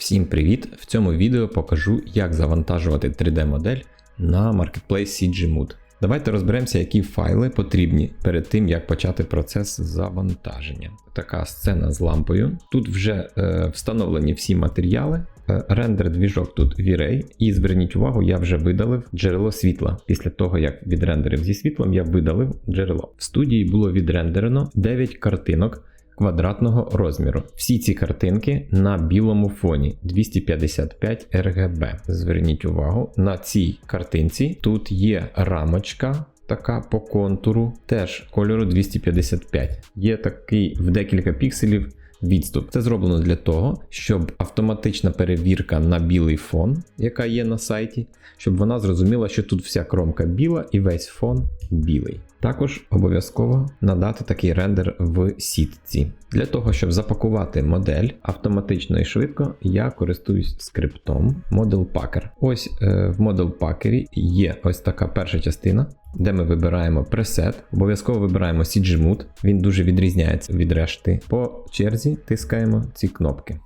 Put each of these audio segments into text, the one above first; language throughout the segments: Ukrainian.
Всім привіт! В цьому відео покажу, як завантажувати 3D-модель на Marketplace CGMood. Давайте розберемося, які файли потрібні перед тим, як почати процес завантаження. Така сцена з лампою. Тут вже е, встановлені всі матеріали. Е, Рендер двіжок тут V-Ray. І зверніть увагу, я вже видалив джерело світла. Після того, як відрендерив зі світлом, я видалив джерело. В студії було відрендерено 9 картинок квадратного розміру. Всі ці картинки на білому фоні 255 RGB. Зверніть увагу, на цій картинці тут є рамочка. Така по контуру, теж кольору 255. Є такий в декілька пікселів відступ. Це зроблено для того, щоб автоматична перевірка на білий фон, яка є на сайті, щоб вона зрозуміла, що тут вся кромка біла і весь фон білий. Також обов'язково надати такий рендер в сітці. Для того, щоб запакувати модель автоматично і швидко, я користуюсь скриптом Model Packer. Ось е, в Model Packer є ось така перша частина, де ми вибираємо пресет. Обов'язково вибираємо CG він дуже відрізняється від решти. По черзі тискаємо ці кнопки.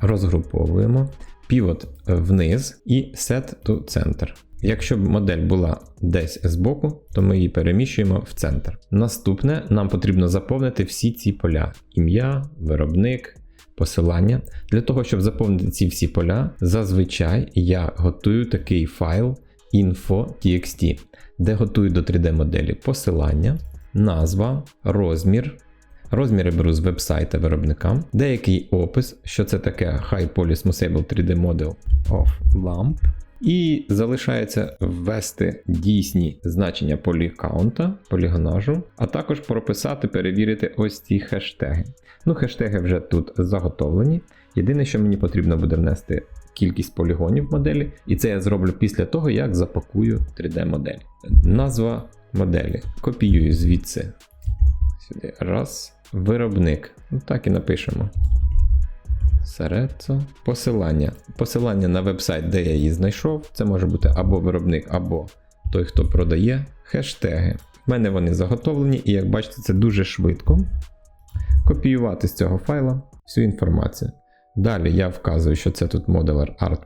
Розгруповуємо, півот вниз і Set to Center. Якщо б модель була десь збоку, то ми її переміщуємо в центр. Наступне нам потрібно заповнити всі ці поля: ім'я, виробник, посилання. Для того, щоб заповнити ці всі поля, зазвичай я готую такий файл info.txt, де готую до 3D-моделі посилання, назва, розмір. Розміри беру з вебсайта виробника, деякий опис, що це таке High Poly Smoothable 3D Model of Lamp. І залишається ввести дійсні значення полікаунта, полігонажу, а також прописати, перевірити ось ці хештеги. Ну, хештеги вже тут заготовлені. Єдине, що мені потрібно буде внести кількість полігонів моделі, і це я зроблю після того, як запакую 3D-модель. Назва моделі. Копіюю звідси. Сюди. Раз. Виробник. Ну, Так і напишемо. Серецо. Посилання. Посилання на вебсайт, де я її знайшов. Це може бути або виробник, або той, хто продає. Хештеги. В мене вони заготовлені, і як бачите, це дуже швидко. Копіювати з цього файла всю інформацію. Далі я вказую, що це тут Modeler Art.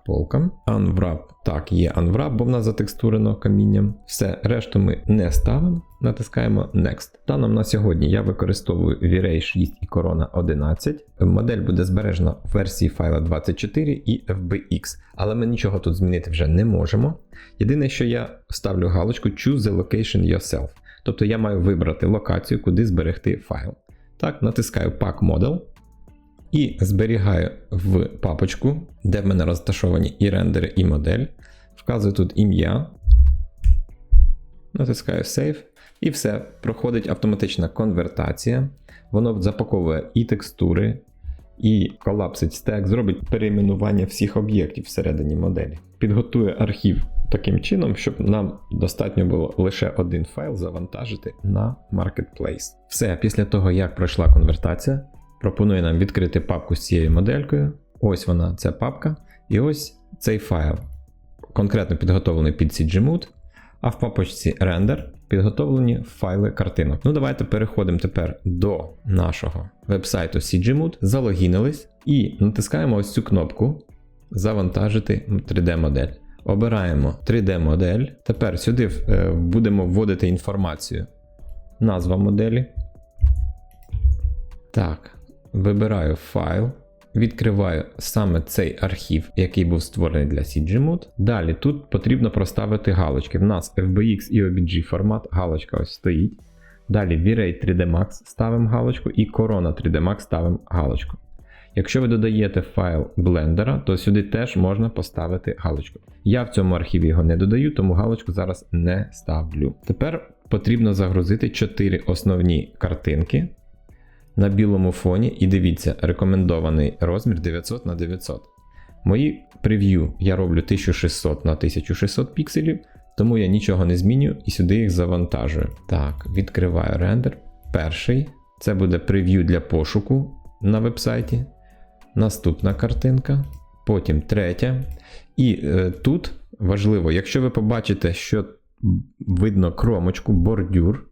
Unwrap. Так, є Unwrap, бо в нас затекстурено камінням. Все, решту ми не ставимо, натискаємо Next. Станом на сьогодні я використовую V-Ray 6 і Corona 11. Модель буде збережена в версії файла 24 і FBX, але ми нічого тут змінити вже не можемо. Єдине, що я ставлю галочку Choose the location yourself. Тобто я маю вибрати локацію, куди зберегти файл. Так, натискаю Pack Model. І зберігаю в папочку, де в мене розташовані і рендери, і модель. Вказую тут ім'я. Натискаю Save. І все. Проходить автоматична конвертація. Воно запаковує і текстури, і колапсить стек, зробить перейменування всіх об'єктів всередині моделі. Підготує архів таким чином, щоб нам достатньо було лише один файл завантажити на Marketplace. Все, після того, як пройшла конвертація. Пропонує нам відкрити папку з цією моделькою. Ось вона, ця папка. І ось цей файл. Конкретно підготовлений під CGMood, а в папочці Render підготовлені файли картинок. Ну, давайте переходимо тепер до нашого вебсайту CGMood, залогінились і натискаємо ось цю кнопку Завантажити 3D-модель. Обираємо 3D-модель. Тепер сюди е, будемо вводити інформацію. Назва моделі. Так. Вибираю файл, відкриваю саме цей архів, який був створений для CGMood. Далі тут потрібно проставити галочки. В нас FBX і OBG формат, галочка ось стоїть. Далі V-Ray 3D Max ставимо галочку і Corona 3D Max ставимо галочку. Якщо ви додаєте файл блендера, то сюди теж можна поставити галочку. Я в цьому архіві його не додаю, тому галочку зараз не ставлю. Тепер потрібно загрузити 4 основні картинки на білому фоні, і дивіться, рекомендований розмір 900 на 900. Мої прев'ю я роблю 1600 на 1600 пікселів, тому я нічого не змінюю і сюди їх завантажую. Так, відкриваю рендер. Перший це буде прев'ю для пошуку на вебсайті. Наступна картинка. Потім третя. І е, тут важливо, якщо ви побачите, що видно кромочку, бордюр,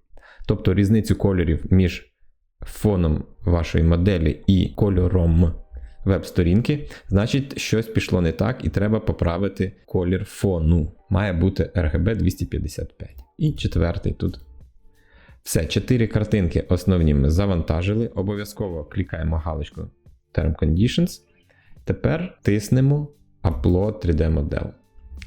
тобто різницю кольорів між фоном вашої моделі і кольором веб-сторінки, значить щось пішло не так і треба поправити колір фону. Має бути RGB 255. І четвертий тут. Все, чотири картинки основні ми завантажили. Обов'язково клікаємо галочку Term Conditions. Тепер тиснемо Upload 3D Model.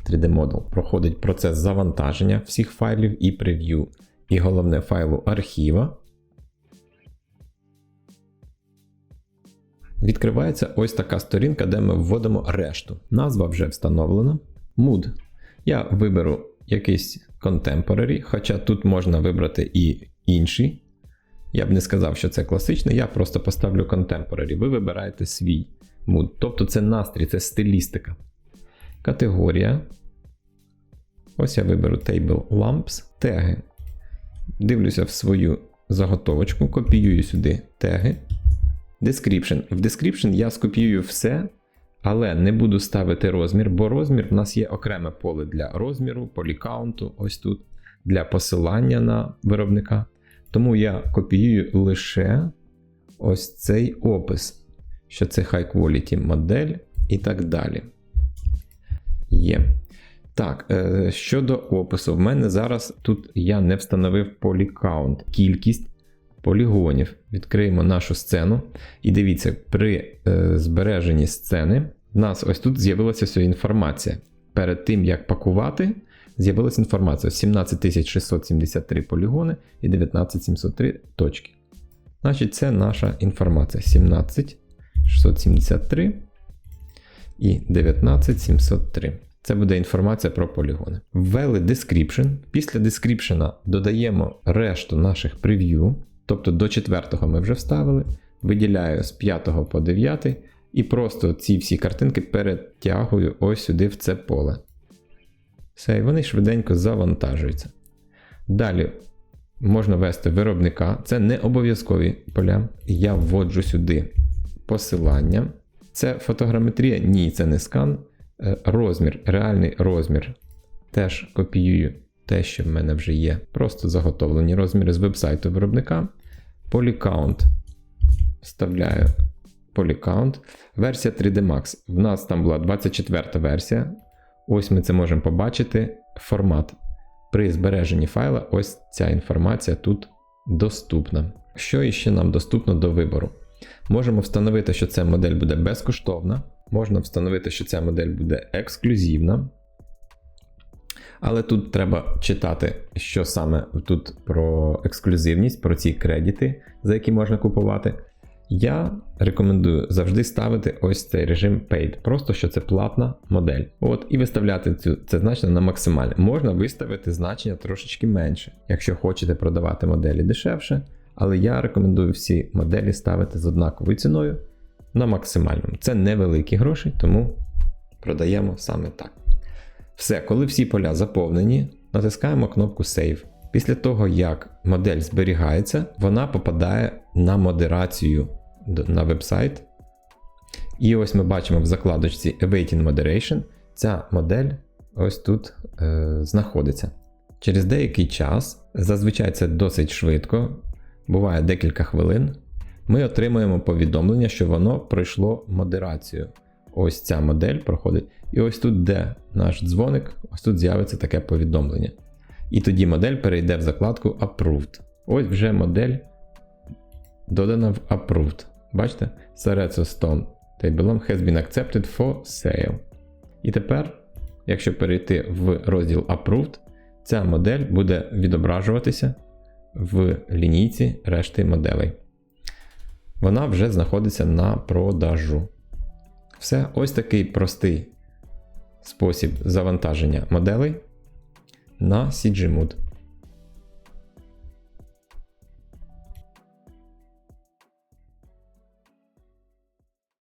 3D Model проходить процес завантаження всіх файлів і прев'ю. І головне файлу архіва. Відкривається ось така сторінка, де ми вводимо решту. Назва вже встановлена. Mood. Я виберу якийсь Contemporary, хоча тут можна вибрати і інший. Я б не сказав, що це класичний, я просто поставлю Contemporary. Ви вибираєте свій mood. Тобто це настрій, це стилістика. Категорія. Ось я виберу Table Lamps, теги. Дивлюся в свою заготовочку, копіюю сюди теги. Description. В description я скопіюю все, але не буду ставити розмір, бо розмір в нас є окреме поле для розміру, полікаунту, ось тут, для посилання на виробника. Тому я копіюю лише ось цей опис, що це high quality модель і так далі. Є. Так, е, щодо опису, в мене зараз тут я не встановив полікаунт, кількість полігонів. Відкриємо нашу сцену. І дивіться, при е, збереженні сцени в нас ось тут з'явилася вся інформація. Перед тим, як пакувати, з'явилася інформація: 17673 полігони і 19703 точки. Значить, це наша інформація. 17673 і 19703. Це буде інформація про полігони. Ввели description. Після description додаємо решту наших прев'ю. Тобто до 4 ми вже вставили. Виділяю з 5 по 9 і просто ці всі картинки перетягую ось сюди в це поле. Все, і вони швиденько завантажуються. Далі можна ввести виробника. Це не обов'язкові поля. Я вводжу сюди посилання. Це фотограметрія? Ні, це не скан. Е, розмір, реальний розмір. Теж копіюю те, що в мене вже є. Просто заготовлені розміри з вебсайту виробника. Polycount. Вставляю Polycount. Версія 3D Max. В нас там була 24 версія. Ось ми це можемо побачити. Формат. При збереженні файла, ось ця інформація тут доступна. Що іще нам доступно до вибору? Можемо встановити, що ця модель буде безкоштовна. Можна встановити, що ця модель буде ексклюзивна. Але тут треба читати, що саме тут про ексклюзивність, про ці кредити, за які можна купувати. Я рекомендую завжди ставити ось цей режим Paid, просто що це платна модель. От, І виставляти цю, це значення на максимальне. Можна виставити значення трошечки менше, якщо хочете продавати моделі дешевше. Але я рекомендую всі моделі ставити з однаковою ціною на максимальному. Це невеликі гроші, тому продаємо саме так. Все, коли всі поля заповнені, натискаємо кнопку Save. Після того, як модель зберігається, вона попадає на модерацію на вебсайт. І ось ми бачимо в закладочці Awaiting Moderation, ця модель ось тут е, знаходиться. Через деякий час, зазвичай це досить швидко, буває декілька хвилин, ми отримуємо повідомлення, що воно пройшло модерацію. Ось ця модель проходить. І ось тут, де наш дзвоник, ось тут з'явиться таке повідомлення. І тоді модель перейде в закладку Approved. Ось вже модель додана в Approved. Бачите? Cerezo Stone Tableon has been accepted for sale. І тепер, якщо перейти в розділ Approved, ця модель буде відображуватися в лінійці решти моделей. Вона вже знаходиться на продажу. Все, ось такий простий спосіб завантаження моделей на CGMood.